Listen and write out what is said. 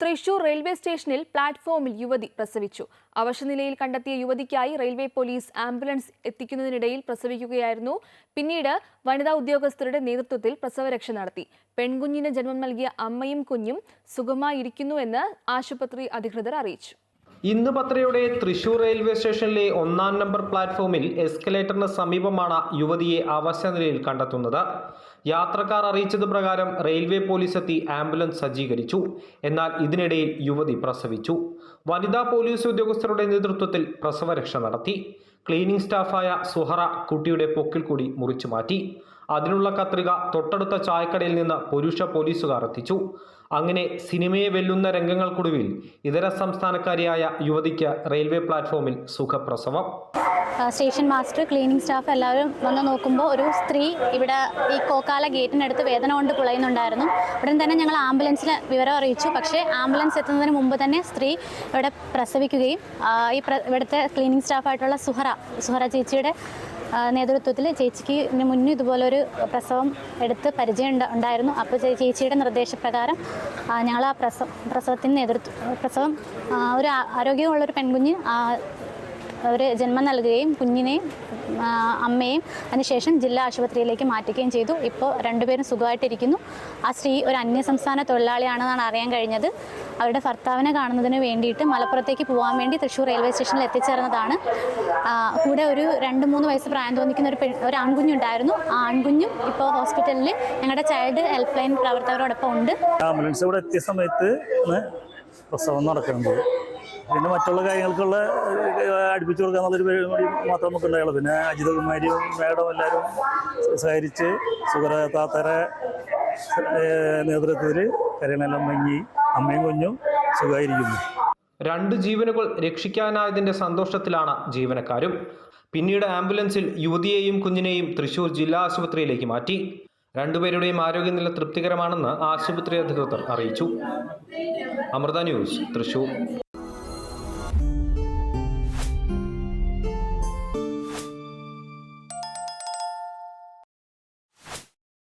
Thrissur railway സ്റ്റേഷനിൽ പ്ലാറ്റ്ഫോമിൽ യുവതി പ്രസവിച്ചു. അവശനിലയിൽ കണ്ടെത്തിയ യുവതിക്കായി റെയിൽവേ പോലീസ് ആംബുലൻസ് എത്തിക്കുന്നതിനിടയിൽ പ്രസവിക്കുകയായിരുന്നു. പിന്നീട് വനിതാ ഉദ്യോഗസ്ഥരുടെ നേതൃത്വത്തിൽ പ്രസവരക്ഷ നടത്തി. പെൺകുഞ്ഞിന് ജന്മം നൽകിയ അമ്മയും കുഞ്ഞും സുഖമായിരിക്കുന്നുവെന്ന് ആശുപത്രി അധികൃതർ അറിയിച്ചു. ഇന്ന് പത്രയുടെ തൃശൂർ റെയിൽവേ സ്റ്റേഷനിലെ ഒന്നാം നമ്പർ പ്ലാറ്റ്ഫോമിൽ എസ്കലേറ്ററിന് സമീപമാണ് യുവതിയെ അവശനിലയിൽ കണ്ടെത്തുന്നത്. യാത്രക്കാർ അറിയിച്ചത് പ്രകാരം റെയിൽവേ പോലീസ് എത്തി ആംബുലൻസ് സജ്ജീകരിച്ചു. എന്നാൽ ഇതിനിടയിൽ യുവതി പ്രസവിച്ചു. വനിതാ പോലീസ് ഉദ്യോഗസ്ഥരുടെ നേതൃത്വത്തിൽ പ്രസവരക്ഷ നടത്തി. ക്ലീനിംഗ് സ്റ്റാഫായ സുഹറ കുട്ടിയുടെ പൊക്കിൽ കൂടി മുറിച്ചു മാറ്റി. അതിനുള്ള കത്രിക തൊട്ടടുത്ത ചായക്കടയിൽ നിന്ന് പുരുഷ പോലീസുകാർ എത്തിച്ചു. അങ്ങനെ സിനിമയെ വെല്ലുന്ന രംഗങ്ങൾക്കൊടുവിൽ ഇതര സംസ്ഥാനക്കാരിയായ യുവതിക്ക് റെയിൽവേ പ്ലാറ്റ്ഫോമിൽ സുഖപ്രസവം. സ്റ്റേഷൻ മാസ്റ്റർ ക്ലീനിങ് സ്റ്റാഫ് എല്ലാവരും വന്ന് നോക്കുമ്പോൾ ഒരു സ്ത്രീ ഇവിടെ ഈ കോക്കാല ഗേറ്റിനടുത്ത് വേദന കൊണ്ട് പുളയുന്നുണ്ടായിരുന്നു. ഉടൻ തന്നെ ഞങ്ങൾ ആംബുലൻസിൽ വിവരം അറിയിച്ചു. പക്ഷേ ആംബുലൻസ് എത്തുന്നതിന് മുമ്പ് തന്നെ സ്ത്രീ ഇവിടെ പ്രസവിക്കുകയും ഈ ഇവിടുത്തെ ക്ലീനിങ് സ്റ്റാഫായിട്ടുള്ള സുഹറ സുഹറ ചേച്ചിയുടെ നേതൃത്വത്തിൽ ചേച്ചിക്ക് ഇതിന് മുന്നേ ഇതുപോലൊരു പ്രസവം എടുത്ത് പരിചയം ഉണ്ടായിരുന്നു. അപ്പോൾ ചേച്ചിയുടെ നിർദ്ദേശപ്രകാരം ഞങ്ങൾ ആ പ്രസവ പ്രസവത്തിന് നേതൃത്വം പ്രസവം ഒരു ആരോഗ്യമുള്ളൊരു പെൺകുഞ്ഞ് അവർ ജന്മം നൽകുകയും കുഞ്ഞിനെയും അമ്മയും അതിനുശേഷം ജില്ലാ ആശുപത്രിയിലേക്ക് മാറ്റുകയും ചെയ്തു. ഇപ്പോൾ രണ്ടുപേരും സുഖമായിട്ടിരിക്കുന്നു. ആ സ്ത്രീ ഒരു അന്യസംസ്ഥാന തൊഴിലാളിയാണെന്നാണ് അറിയാൻ കഴിഞ്ഞത്. അവരുടെ ഭർത്താവിനെ കാണുന്നതിന് വേണ്ടിയിട്ട് മലപ്പുറത്തേക്ക് പോകാൻ വേണ്ടി തൃശ്ശൂർ റെയിൽവേ സ്റ്റേഷനിൽ എത്തിച്ചേർന്നതാണ്. കൂടെ ഒരു രണ്ട് മൂന്ന് വയസ്സ് പ്രായം തോന്നിക്കുന്ന ഒരു ഒരു ആൺകുഞ്ഞുണ്ടായിരുന്നു. ആ ആൺകുഞ്ഞും ഇപ്പോൾ ഹോസ്പിറ്റലിൽ ഞങ്ങളുടെ ചൈൽഡ് ഹെൽപ്പ് ലൈൻ പ്രവർത്തകരോടൊപ്പം ഉണ്ട്. ആംബുലൻസ് ഇവിടെ എത്തിയ സമയത്ത് പ്രസവം നടക്കുന്നത് പിന്നെ മറ്റുള്ള കാര്യങ്ങൾക്കുള്ള അടുപ്പിച്ചു കൊടുക്കുക എന്നുള്ളൊരു പരിപാടി മാത്രം നമുക്ക് ഉണ്ടായുള്ളൂ പിന്നെ അജിതകുമാരിയും മേഡം എല്ലാവരും സഹകരിച്ച് സുഗര താത്തരെ നേതൃത്വത്തിൽ കരയണെല്ലാം മങ്ങി അമ്മയും കുഞ്ഞും സുഖമായിരിക്കുന്നു. രണ്ട് ജീവനുകൾ രക്ഷിക്കാനായതിന്റെ സന്തോഷത്തിലാണ് ജീവനക്കാരും. പിന്നീട് ആംബുലൻസിൽ യുവതിയെയും കുഞ്ഞിനെയും തൃശൂർ ജില്ലാ ആശുപത്രിയിലേക്ക് മാറ്റി. രണ്ടുപേരുടെയും ആരോഗ്യനില തൃപ്തികരമാണെന്ന് ആശുപത്രി അധികൃതർ അറിയിച്ചു. അമൃത ന്യൂസ് തൃശൂർ.